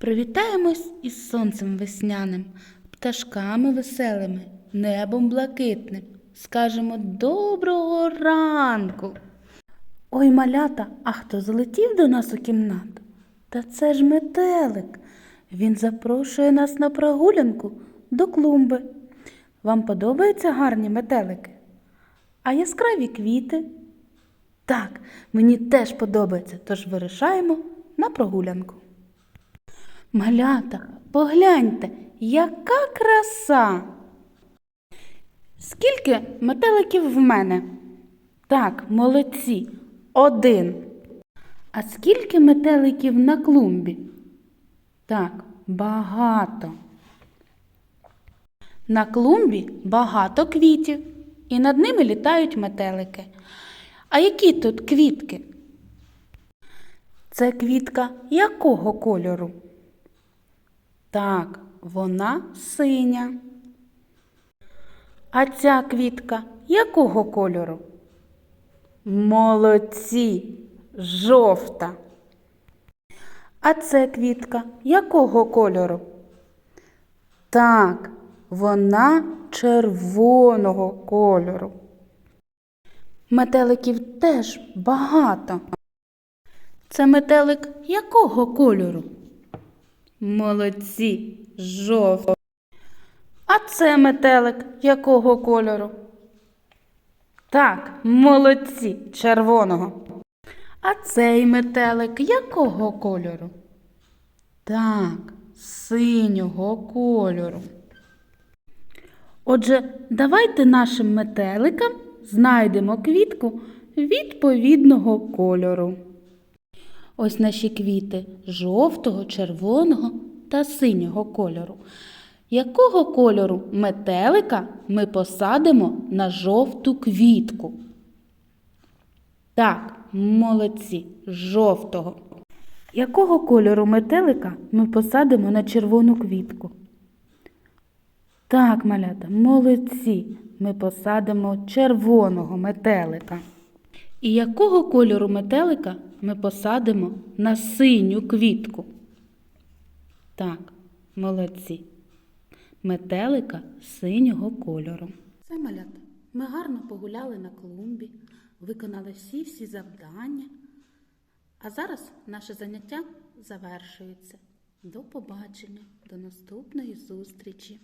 Привітаємось із сонцем весняним, пташками веселими, небом блакитним. Скажемо доброго ранку. Ой, малята, а хто залетів до нас у кімнату? Та це ж метелик. Він запрошує нас на прогулянку до клумби. Вам подобаються гарні метелики? А яскраві квіти? Так, мені теж подобається, тож вирішаємо на прогулянку. Малята, погляньте, яка краса! Скільки метеликів в мене? Так, молодці, один. А скільки метеликів на клумбі? Так, багато. На клумбі багато квітів, і над ними літають метелики. А які тут квітки? Це квітка якого кольору? Так, вона синя. А ця квітка якого кольору? Молодці, жовта. А це квітка якого кольору? Так, вона червоного кольору. Метеликів теж багато. Це метелик якого кольору? Молодці, жовтого. А це метелик якого кольору? Так, молодці, червоного. А цей метелик якого кольору? Так, синього кольору. Отже, давайте нашим метеликам знайдемо квітку відповідного кольору. Ось наші квіти жовтого, червоного та синього кольору. Якого кольору метелика ми посадимо на жовту квітку? Так, молодці, жовтого. Якого кольору метелика ми посадимо на червону квітку? Так, малята, молодці. Ми посадимо червоного метелика. І якого кольору метелика ми посадимо на синю квітку? Так, молодці. Метелика синього кольору. Це малята. Ми гарно погуляли на клумбі, виконали всі-всі завдання. А зараз наше заняття завершується. До побачення, до наступної зустрічі!